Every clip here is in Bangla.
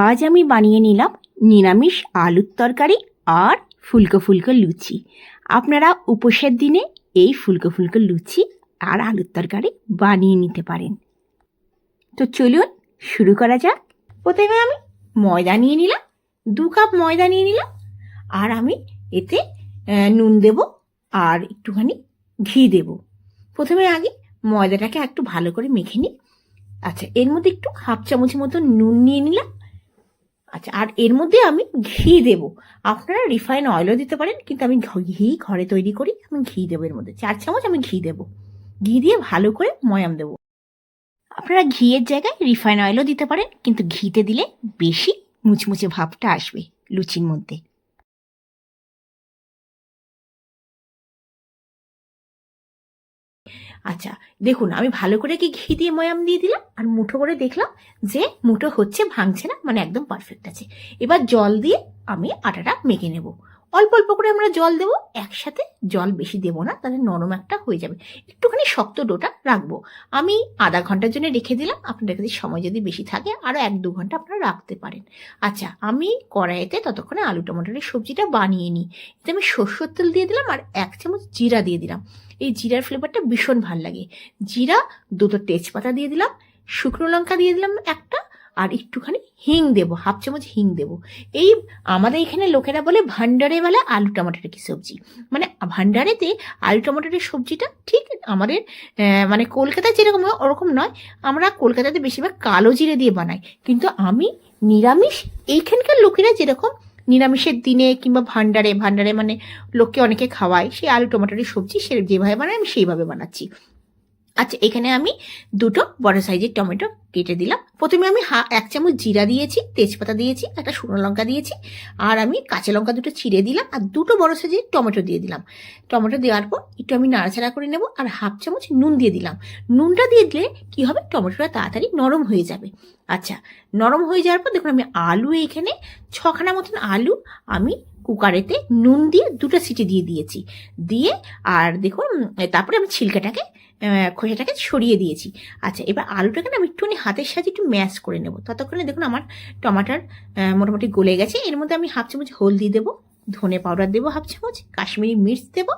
আজ আমি বানিয়ে নিলাম নিরামিষ আলুর তরকারি আর ফুলকো ফুলকো লুচি। আপনারা উপোসের দিনে এই ফুলকো ফুলকো লুচি আর আলুর তরকারি বানিয়ে নিতে পারেন। তো চলুন শুরু করা যাক। প্রথমে আমি ময়দা নিয়ে নিলাম, দু কাপ ময়দা নিয়ে নিলাম আর আমি এতে নুন দেব আর একটুখানি ঘি দেব। প্রথমে আগে ময়দাটাকে একটু ভালো করে মেখে নিই। আচ্ছা এর মধ্যে একটু হাফ চামচ মতো নুন নিয়ে নিলাম। আচ্ছা আর এর মধ্যে আমি ঘি দেব। আপনারা রিফাইন অয়েলও দিতে পারেন, কিন্তু আমি ঘ- ঘরে তৈরি করি, আমি ঘি দেবো এর মধ্যে। চার চামচ আমি ঘি দেব। ঘি দিয়ে ভালো করে ময়াম দেবো। আপনারা ঘিয়ের জায়গায় রিফাইন অয়েলও দিতে পারেন, কিন্তু ঘিতে দিলে বেশি মুচমুচে ভাবটা আসবে লুচির মধ্যে। আচ্ছা দেখুন, আমি ভালো করে কি ঘি দিয়ে ময়াম দিয়ে দিলাম আর মুঠো করে দেখলাম যে মুঠো হচ্ছে, ভাঙছে না মানে একদম পারফেক্ট আছে। এবার জল দিয়ে আমি আটাটা মেখে নেব। অল্প অল্প করে আমরা জল দেবো। একসাথে জল বেশি দেবো না, তাহলে নরম একটা হয়ে যাবে। একটুখানি শক্ত ডোটা রাখব। আমি আধা ঘণ্টার জন্য রেখে দিলাম। আপনাদের কাছে সময় যদি বেশি থাকে আরও এক দু ঘণ্টা আপনারা রাখতে পারেন। আচ্ছা আমি কড়াইতে ততক্ষণে আলু টমাটোরের সবজিটা বানিয়ে নিই। এতে আমি সর্ষের তেল দিয়ে দিলাম আর এক চামচ জিরা দিয়ে দিলাম। এই জিরার ফ্লেভারটা ভীষণ ভালো লাগে। জিরা, দুটো তেজপাতা দিয়ে দিলাম। শুকনো লঙ্কা দিয়ে দিলাম একটা। আর একটুখানি হিং দেবো, হাফ চামচ হিং দেবো। এই আমাদের এখানে লোকেরা বলে ভান্ডারে বেলা আলু টমাটোর কি সবজি। মানে ভান্ডারেতে আলু টমাটোরের সবজিটা ঠিক আমাদের মানে কলকাতায় যেরকম হয় ওরকম নয়। আমরা কলকাতাতে বেশিরভাগ কালো জিরে দিয়ে বানাই। কিন্তু আমি নিরামিষ, এইখানকার লোকেরা যেরকম নিরামিষের দিনে কিংবা ভান্ডারে ভান্ডারে মানে লোককে অনেকে খাওয়ায় সেই আলু টমাটোরের সবজি সে যেভাবে বানায়, আমি সেইভাবে বানাচ্ছি। আচ্ছা এখানে আমি দুটো বড় সাইজের টমেটো কেটে দিলাম। প্রথমে আমি হা এক চামচ জিরা দিয়েছি, তেজপাতা দিয়েছি, একটা শুকনো লঙ্কা দিয়েছি, আর আমি কাঁচা লঙ্কা দুটো চিড়ে দিলাম, আর দুটো বড় সাইজের টমেটো দিয়ে দিলাম। টমেটো দেওয়ার পর একটু আমি নাড়াচাড়া করে নেব, আর হাফ চামচ নুন দিয়ে দিলাম। নুনটা দিয়ে দিলে কী হবে? টমেটোটা তাড়াতাড়ি নরম হয়ে যাবে। আচ্ছা নরম হয়ে যাওয়ার পর দেখুন, আমি আলু এখানে ছখানা মতন আলু আমি কুকারেতে নুন দিয়ে দুটো সিটি দিয়ে দিয়েছি। দিয়ে আর দেখুন, তারপরে আমি ছিলকাটাকে খোসাটাকে ছড়িয়ে দিয়েছি। আচ্ছা এবার আলুটাকে না আমি একটুখানি হাতের সাহায্যে একটু ম্যাশ করে নেব। ততক্ষণে দেখুন আমার টমাটার মোটামুটি গলে গেছে। এর মধ্যে আমি হাফ চামচ হলদি দেবো, ধনে পাউডার দেবো হাফ চামচ, কাশ্মীরি মির্চ দেবো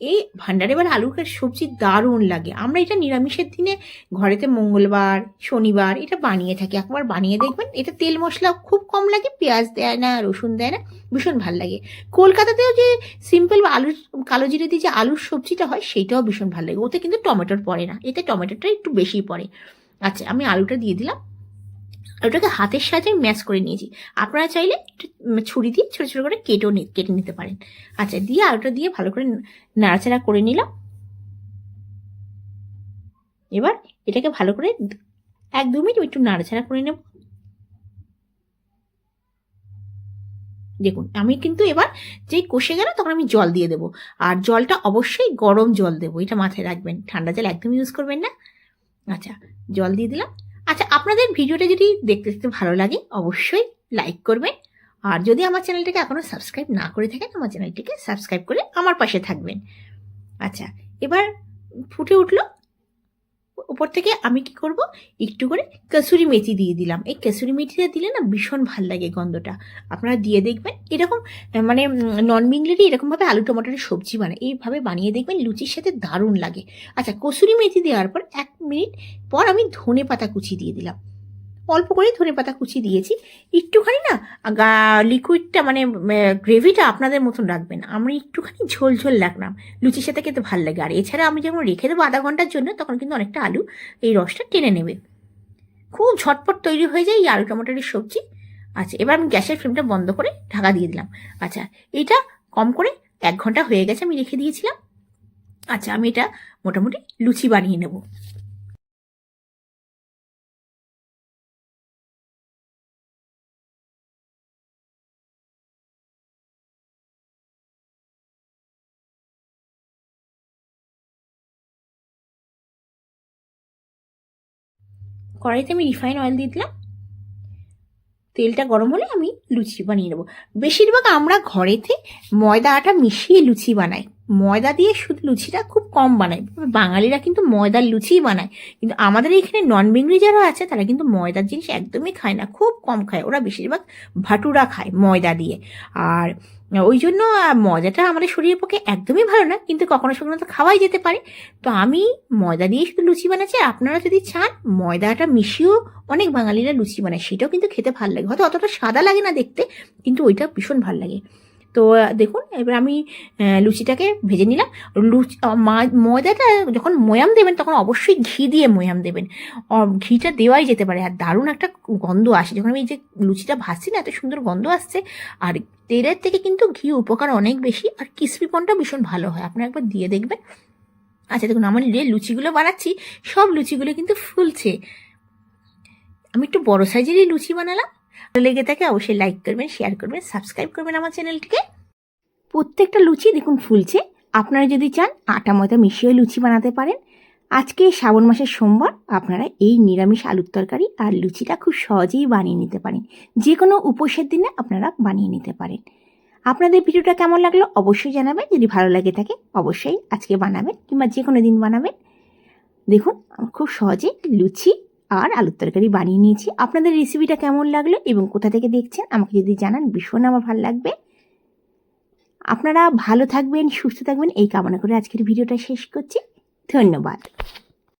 এই ভান্ডারেবার আলুর সবজি দারুণ লাগে। আমরা এটা নিরামিষের দিনে ঘরেতে মঙ্গলবার, শনিবার এটা বানিয়ে থাকি। একবার বানিয়ে দেখবেন এটা তেল মশলা খুব কম লাগে, পেঁয়াজ দেয় না, রসুন দেয় না, ভীষণ ভালো লাগে। কলকাতাতেও যে সিম্পল বা আলুর, কালো জিরে দিয়ে যে আলুর সবজিটা হয় সেটাও ভীষণ ভালো লাগে। ওতে কিন্তু টমেটোর পড়ে না। এতে টমেটোটা একটু বেশি পড়ে। আচ্ছা আমি আলুটা দিয়ে দিলাম। আলুটাকে হাতের সাহায্যে ম্যাশ করে নিয়েছি। আপনারা চাইলে ছুরি দিয়ে ছোটো ছোটো করে কেটেও কেটে নিতে পারেন। আচ্ছা দিয়ে আলুটা দিয়ে ভালো করে নাড়াচাড়া করে নিলাম। এবার এটাকে ভালো করে এক দু মিনিট একটু নাড়াচাড়া করে নেব। দেখুন, আমি কিন্তু এবার যেই কষে গেল তখন আমি জল দিয়ে দেবো। আর জলটা অবশ্যই গরম জল দেবো, এটা মাথায় রাখবেন। ঠান্ডা জল একদম ইউজ করবেন না। আচ্ছা জল দিয়ে দিলাম। আচ্ছা আপনাদের ভিডিওটা যদি দেখতে দেখতে ভালো লাগে, অবশ্যই লাইক করবেন। আর যদি আমার চ্যানেলটাকে এখনও সাবস্ক্রাইব না করে থাকেন, আমার চ্যানেলটিকে সাবস্ক্রাইব করে আমার পাশে থাকবেন। আচ্ছা এবার ফুটে উঠল উপর থেকে আমি কি করব? একটু করে কসুরি মেথি দিয়ে দিলাম। এই কসুরি মেথিটা দিলে না ভীষণ ভালো লাগে গন্ধটা। আপনারা দিয়ে দেখবেন। এরকম মানে নন বেঙ্গলেরই এরকমভাবে আলু, টমাটোর সবজি বানায়। এইভাবে বানিয়ে দেখবেন লুচির সাথে দারুণ লাগে। আচ্ছা কসুরি মেথি দেওয়ার পর এক মিনিট পর আমি ধনে পাতা কুচি দিয়ে দিলাম। অল্প করে ধনে পাতা কুচি দিয়েছি। একটুখানি না লিকুইডটা মানে গ্রেভিটা আপনাদের মতন রাখবেন আমি একটুখানি ঝোল ঝোল রাখলাম। লুচির সাথে খেতে ভালো লাগে। আর এছাড়া আমি যখন রেখে দেবো আধা ঘণ্টার জন্য, তখন কিন্তু অনেকটা আলু এই রসটা টেনে নেবে। খুব ঝটপট তৈরি হয়ে যায় এই আলু টমাটোরের সবজি। আচ্ছা এবার আমি গ্যাসের ফ্লেমটা বন্ধ করে ঢাকা দিয়ে দিলাম। আচ্ছা এটা কম করে এক ঘণ্টা হয়ে গেছে আমি রেখে দিয়েছিলাম। আচ্ছা আমি এটা মোটামুটি লুচি বানিয়ে নেব। কড়াইতে আমি রিফাইন অয়েল দিয়ে দিলাম। তেলটা গরম হলে আমি লুচি বানিয়ে নেব। বেশিরভাগ আমরা ঘরেতে ময়দা আটা মিশিয়ে লুচি বানাই। ময়দা দিয়ে শুধু লুচিটা খুব কম বানায়। বাঙালিরা কিন্তু ময়দার লুচিই বানায়। কিন্তু আমাদের এখানে নন বেঙ্গলি যারা আছে, তারা কিন্তু ময়দার জিনিস একদমই খায় না, খুব কম খায়। ওরা বেশিরভাগ ভাটুরা খায় ময়দা দিয়ে। আর ওই জন্য ময়দাটা আমাদের শরীরের পক্ষে একদমই ভালো না, কিন্তু কখনো কখনো তো খাওয়াই যেতে পারে। তো আমি ময়দা দিয়ে শুধু লুচি বানাচ্ছি আপনারা যদি চান, ময়দাটা মিশিয়েও অনেক বাঙালিরা লুচি বানায়, সেটাও কিন্তু খেতে ভালো লাগে। হয়তো অতটা সাদা লাগে না দেখতে, কিন্তু ওইটা ভীষণ ভালো লাগে। তো, দেখুন, এবার আমি লুচিটাকে ভেজে নিলাম। লুচি ময়দাটা যখন ময়াম দেবেন, তখন অবশ্যই ঘি দিয়ে ময়াম দেবেন। ঘিটা দেওয়াই যেতে পারে। আর দারুণ একটা গন্ধ আসে। যখন আমি এই যে লুচিটা ভাজছি না, এত সুন্দর গন্ধ আসছে। আর তেলের থেকে কিন্তু ঘি উপকার অনেক বেশি। আর কিসপিপনটা ভীষণ ভালো হয়। আপনারা একবার দিয়ে দেখবেন। আচ্ছা দেখুন, আমার যে লুচিগুলো বানাচ্ছি, সব লুচিগুলো কিন্তু ফুলছে। আমি একটু বড় সাইজেরই লুচি বানালাম। ভালো লেগে থাকে অবশ্যই লাইক করবেন শেয়ার করবেন সাবস্ক্রাইব করবেন আমার চ্যানেলটিকে। প্রত্যেকটা লুচি দেখুন ফুলছে। আপনারা যদি চান আটা, ময়দা মিশিয়ে লুচি বানাতে পারেন। আজকে শ্রাবণ মাসের সোমবার, আপনারা এই নিরামিষ আলুর তরকারি আর লুচিটা খুব সহজেই বানিয়ে নিতে পারেন। যে কোনো উপোসের দিনে আপনারা বানিয়ে নিতে পারেন। আপনাদের ভিডিওটা কেমন লাগল অবশ্যই জানাবেন। যদি ভালো লাগে থাকে, অবশ্যই আজকে বানাবেন কিংবা যে কোনো দিন বানাবেন। দেখুন, খুব সহজে লুচি আর আলুর তরকারি বানিয়ে নিয়েছি। আপনাদের রেসিপিটা কেমন লাগল এবং কোথা থেকে দেখছেন আমাকে যদি জানান, ভীষণ আমার ভালো লাগবে। আপনারা ভালো থাকবেন, সুস্থ থাকবেন, এই কামনা করে আজকের ভিডিওটা শেষ করছি। ধন্যবাদ।